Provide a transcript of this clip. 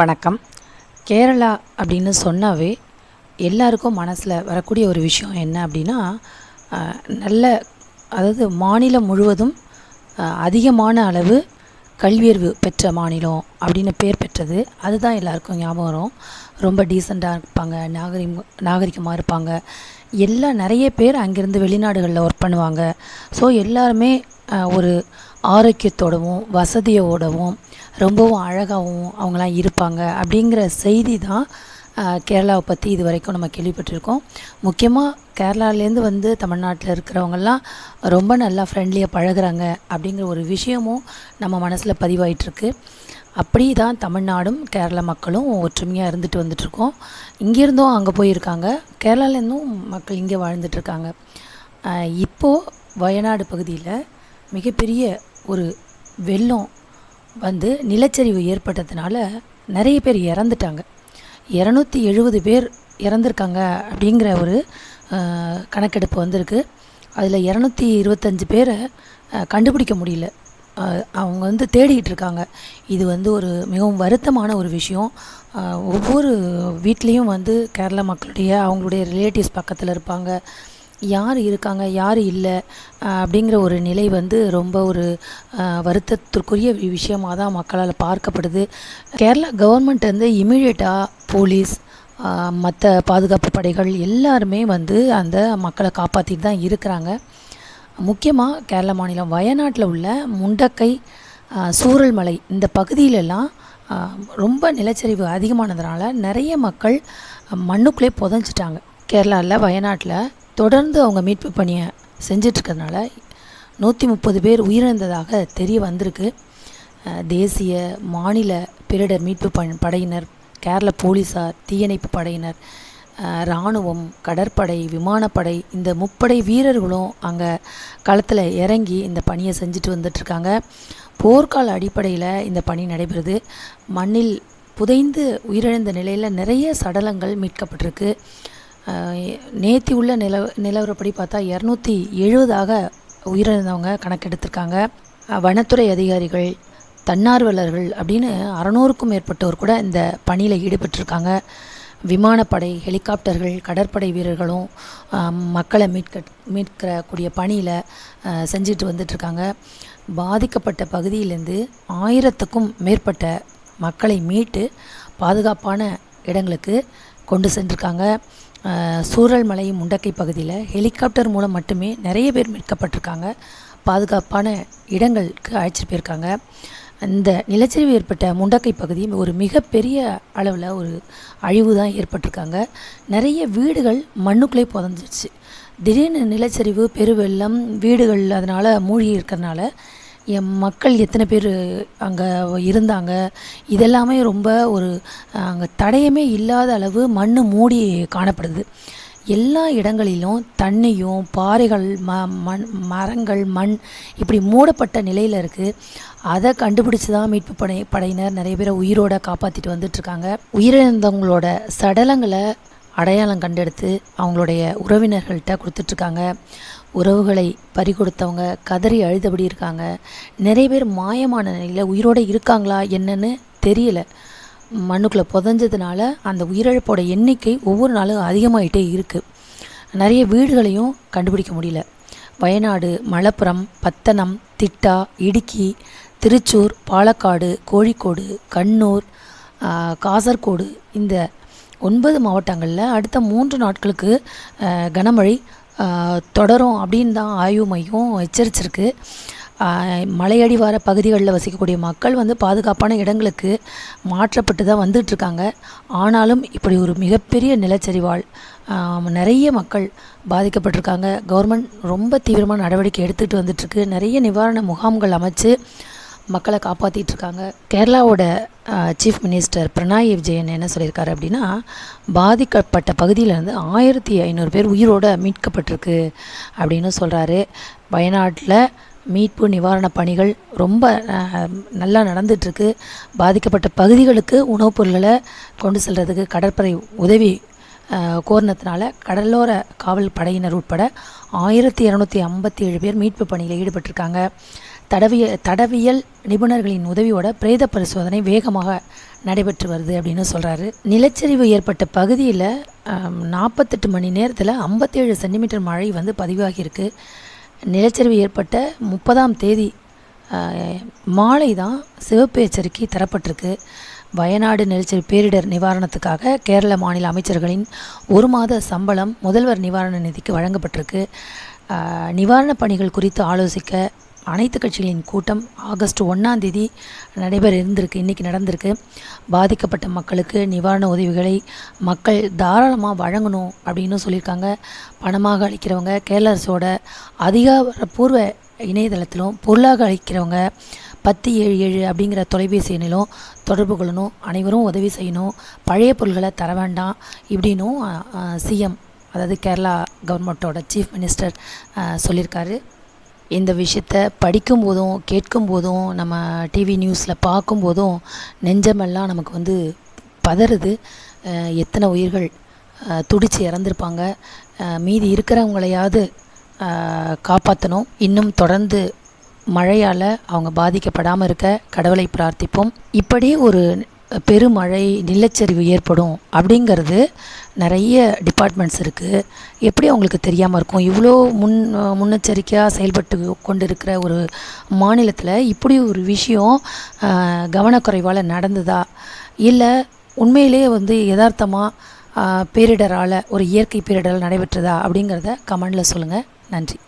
வணக்கம். கேரளா அப்படின்னு சொன்னாவே எல்லாருக்கும் மனசில் வரக்கூடிய ஒரு விஷயம் என்ன அப்படின்னா நல்ல அதாவது மாநிலம் முழுவதும் அதிகமான அளவு கல்வியறிவு பெற்ற மாநிலம் அப்படின்னு பேர் பெற்றது. அதுதான் எல்லாருக்கும் ஞாபகம் வரும். ரொம்ப டீசெண்டாக இருப்பாங்க நாகரிகம் நாகரிகமாக இருப்பாங்க. எல்லாம் நிறைய பேர் அங்கேருந்து வெளிநாடுகளில் ஒர்க் பண்ணுவாங்க. ஸோ எல்லாருமே ஒரு ஆரோக்கியத்தோடவும் வசதியோடவும் ரொம்பவும் அழகாகவும் அவங்களாம் இருப்பாங்க. அப்படிங்கிற செய்தி தான் கேரளாவை பற்றி இது வரைக்கும் நம்ம கேள்விப்பட்டிருக்கோம். முக்கியமாக கேரளாலேருந்து வந்து தமிழ்நாட்டில் இருக்கிறவங்கெல்லாம் ரொம்ப நல்லா ஃப்ரெண்ட்லியாக பழகுறாங்க அப்படிங்கிற ஒரு விஷயமும் நம்ம மனசில் பதிவாயிட்ருக்கு அப்படி தான் தமிழ்நாடும் கேரள மக்களும் ஒற்றுமையாக இருந்துட்டு வந்துட்ருக்கோம் இங்கேருந்தும் அங்கே போயிருக்காங்க. கேரளாலேருந்தும் மக்கள் இங்கே வாழ்ந்துட்டுருக்காங்க. இப்போது வயநாடு பகுதியில் மிகப்பெரிய ஒரு வெள்ளம் வந்து நிலச்சரிவு ஏற்பட்டதுனால நிறைய பேர் இறந்துட்டாங்க. இரநூத்தி எழுபது பேர் இறந்துருக்காங்க அப்படிங்கிற ஒரு கணக்கெடுப்பு வந்திருக்கு. அதில் இரநூத்தி இருபத்தஞ்சு பேரை கண்டுபிடிக்க முடியல. அவங்க வந்து தேடிக்கிட்டு இருக்காங்க. இது வந்து ஒரு மிகவும் வருத்தமான ஒரு விஷயம். ஒவ்வொரு வீட்லேயும் வந்து கேரள மக்களுடைய அவங்களுடைய ரிலேட்டிவ்ஸ் பக்கத்தில் இருப்பாங்க. யார் இருக்காங்க யார் இல்லை அப்படிங்கிற ஒரு நிலை வந்து ரொம்ப ஒரு வருத்தத்திற்குரிய விஷயமாக விஷயமா தான் மக்களால் பார்க்கப்படுது. கேரளா கவர்மெண்ட் வந்து இமீடியட்டாக போலீஸ் மற்ற பாதுகாப்பு படைகள் எல்லாருமே வந்து அந்த மக்களை காப்பாற்றிட்டு தான் இருக்கிறாங்க. முக்கியமாக கேரள மாநிலம் வயநாட்டில் உள்ள முண்டக்கை சூரல்மலை இந்த பகுதியிலெல்லாம் ரொம்ப நிலச்சரிவு அதிகமானதுனால நிறைய மக்கள் மண்ணுக்குள்ளே புதஞ்சிட்டாங்க. கேரளாவில் வயநாட்டில் தொடர்ந்து அவங்க மீட்பு பணியை செஞ்சிட்ருக்கறனால நூற்றி முப்பது பேர் உயிரிழந்ததாக தெரிய வந்திருக்கு. தேசிய மாநில பேரிடர் மீட்பு பண் படையினர் கேரள போலீஸார் தீயணைப்பு படையினர் இராணுவம் கடற்படை விமானப்படை இந்த முப்படை வீரர்களும் அங்கே களத்தில் இறங்கி இந்த பணியை செஞ்சுட்டு வந்துட்டுருக்காங்க போர்க்கால அடிப்படையில் இந்த பணி நடைபெறுது. மண்ணில் புதைந்து உயிரிழந்த நிலையில் நிறைய சடலங்கள் மீட்கப்பட்டிருக்கு. நேத்தி உள்ள நில நிலவரப்படி பார்த்தா இரநூத்தி எழுபதாக உயிரிழந்தவங்க கணக்கெடுத்திருக்காங்க. வனத்துறை அதிகாரிகள் தன்னார்வலர்கள் அப்படின்னு அறநூறுக்கும் மேற்பட்டோர் கூட இந்த பணியில் ஈடுபட்டிருக்காங்க. விமானப்படை ஹெலிகாப்டர்கள் கடற்படை வீரர்களும் மக்களை மீட்க மீட்கிறக்கூடிய பணியில் செஞ்சுட்டு வந்துட்டுருக்காங்க. பாதிக்கப்பட்ட பகுதியிலேருந்து ஆயிரத்துக்கும் மேற்பட்ட மக்களை மீட்டு பாதுகாப்பான இடங்களுக்கு கொண்டு சென்றிருக்காங்க. சூரல்மலை முண்டக்கை பகுதியில் ஹெலிகாப்டர் மூலம் மட்டுமே நிறைய பேர் மீட்கப்பட்டிருக்காங்க. பாதுகாப்பான இடங்களுக்கு அழைச்சிட்டு போயிருக்காங்க. இந்த நிலச்சரிவு ஏற்பட்ட முண்டக்கை பகுதி ஒரு மிகப்பெரிய அளவில் ஒரு அழிவு தான் ஏற்பட்டிருக்காங்க. நிறைய வீடுகள் மண்ணுக்குள்ளே புதஞ்சிருச்சு. திடீர்னு நிலச்சரிவு பெருவெள்ளம் வீடுகள் அதனால் மூழ்கி இருக்கிறனால என் மக்கள் எத்தனை பேர் அங்கே இருந்தாங்க இதெல்லாமே ரொம்ப ஒரு அங்கே தடயமே இல்லாத அளவு மண் மூடி காணப்படுது. எல்லா இடங்களிலும் தண்ணியும் பாறைகள் ம மண் மரங்கள் மண் இப்படி மூடப்பட்ட நிலையில் இருக்குது அதை கண்டுபிடிச்சி தான் மீட்பு படை படையினர் நிறைய பேரை உயிரோட காப்பாற்றிட்டு வந்துட்டுருக்காங்க. உயிரிழந்தவங்களோட சடலங்களை அடையாளம் கண்டெடுத்து அவங்களுடைய உறவினர்கள்ட்ட கொடுத்துட்ருக்காங்க உறவுகளை பறிகொடுத்தவங்க கதறி அழுதபடி இருக்காங்க. நிறைய பேர் மாயமான நிலையில் உயிரோடு இருக்காங்களா என்னன்னு தெரியல. மண்ணுக்குள்ளே புதஞ்சதுனால அந்த உயிரிழப்போட எண்ணிக்கை ஒவ்வொரு நாளும் அதிகமாகிட்டே இருக்குது நிறைய வீடுகளையும் கண்டுபிடிக்க முடியல. வயநாடு மலப்புரம் பத்தனம் திட்டா இடுக்கி திருச்சூர் பாலக்காடு கோழிக்கோடு கண்ணூர் காசர்கோடு இந்த ஒன்பது மாவட்டங்களில் அடுத்த மூன்று நாட்களுக்கு கனமழை தொடரும் அப்படின்னு தான் ஆய்வு மையம் எச்சரிச்சிருக்கு. மலையடிவார பகுதிகளில் வசிக்கக்கூடிய மக்கள் வந்து பாதுகாப்பான இடங்களுக்கு மாற்றப்பட்டு தான் வந்துட்டுருக்காங்க ஆனாலும் இப்படி ஒரு மிகப்பெரிய நிலச்சரிவால் நிறைய மக்கள் பாதிக்கப்பட்டிருக்காங்க. கவர்மெண்ட் ரொம்ப தீவிரமான நடவடிக்கை எடுத்துகிட்டு வந்துட்டுருக்கு நிறைய நிவாரண முகாம்கள் அமைச்சு மக்களை காப்பாற்றிட்டு இருக்காங்க கேரளாவோட சீஃப் மினிஸ்டர் பிரணாய் விஜயன் என்ன சொல்லியிருக்காரு அப்படின்னா பாதிக்கப்பட்ட பகுதியிலேருந்து ஆயிரத்தி ஐநூறு பேர் உயிரோட மீட்கப்பட்டிருக்கு அப்படின்னு சொல்கிறாரு வயநாட்டில் மீட்பு நிவாரணப் பணிகள் ரொம்ப நல்லா நடந்துட்டுருக்கு. பாதிக்கப்பட்ட பகுதிகளுக்கு உணவுப் பொருள்களை கொண்டு செல்கிறதுக்கு கடற்படை உதவி அஹ், கோரினத்தினால கடலோர காவல் படையினர் உட்பட ஆயிரத்தி இரநூத்தி ஐம்பத்தி ஏழு பேர் மீட்பு பணியில் ஈடுபட்டிருக்காங்க. தடவிய தடவியல் நிபுணர்களின் உதவியோட பிரேத பரிசோதனை வேகமாக நடைபெற்று வருது அப்படின்னு சொல்கிறாரு நிலச்சரிவு ஏற்பட்ட பகுதியில் நாற்பத்தெட்டு மணி நேரத்தில் ஐம்பத்தேழு சென்டிமீட்டர் மழை வந்து பதிவாகியிருக்கு. நிலச்சரிவு ஏற்பட்ட முப்பதாம் தேதி மாலை தான் சிவப்பு எச்சரிக்கை தரப்பட்டிருக்கு. வயநாடு நிலச்சரி பேரிடர் நிவாரணத்துக்காக கேரள மாநில அமைச்சர்களின் ஒரு மாத சம்பளம் முதல்வர் நிவாரண நிதிக்கு வழங்கப்பட்டிருக்கு. நிவாரணப் பணிகள் குறித்து ஆலோசிக்க அனைத்து கட்சிகளின் கூட்டம் ஆகஸ்ட் ஒன்றாம் தேதி நடைபெற இருந்திருக்கு இன்றைக்கி நடந்திருக்கு. பாதிக்கப்பட்ட மக்களுக்கு நிவாரண உதவிகளை மக்கள் தாராளமாக வழங்கணும் அப்படின்னு சொல்லியிருக்காங்க. பணமாக அளிக்கிறவங்க கேரள அரசோட அதிகாரப்பூர்வ இணையதளத்திலும் பொருளாக அளிக்கிறவங்க பத்து ஏழு ஏழு அப்படிங்கிற தொலைபேசி எண்ணிலும் தொடர்பு கொள்ளணும். அனைவரும் உதவி செய்யணும். பழைய பொருள்களை தர வேண்டாம் இப்படின்னும் சிஎம் அதாவது கேரளா கவர்மெண்ட்டோட சீஃப் மினிஸ்டர் சொல்லியிருக்காரு. இந்த விஷயத்த படிக்கும்போதும் கேட்கும்போதும் நம்ம டிவி நியூஸில் பார்க்கும்போதும் நெஞ்சமெல்லாம் நமக்கு வந்து பதறுது. எத்தனை உயிர்கள் துடித்து இறந்துருப்பாங்க. மீதி இருக்கிறவங்களையாவது காப்பாற்றணும் இன்னும் தொடர்ந்து மழையால் அவங்க பாதிக்கப்படாமல் இருக்க கடவுளை பிரார்த்திப்போம். இப்படி ஒரு பெருமழை நிலச்சரிவு ஏற்படும் அப்படிங்கிறது நிறைய டிபார்ட்மெண்ட்ஸ் இருக்குது எப்படி அவங்களுக்கு தெரியாமல் இருக்கும்? இவ்வளோ முன் முன்னெச்சரிக்கையாக செயல்பட்டு கொண்டு இருக்கிற ஒரு மாநிலத்தில் இப்படி ஒரு விஷயம் கவனக்குறைவால் நடந்ததா? இல்லை உண்மையிலேயே வந்து யதார்த்தமாக பேரிடரால் ஒரு இயற்கை பேரிடரால் நடைபெற்றதா அப்படிங்கிறத கமெண்டில் சொல்லுங்கள் நன்றி.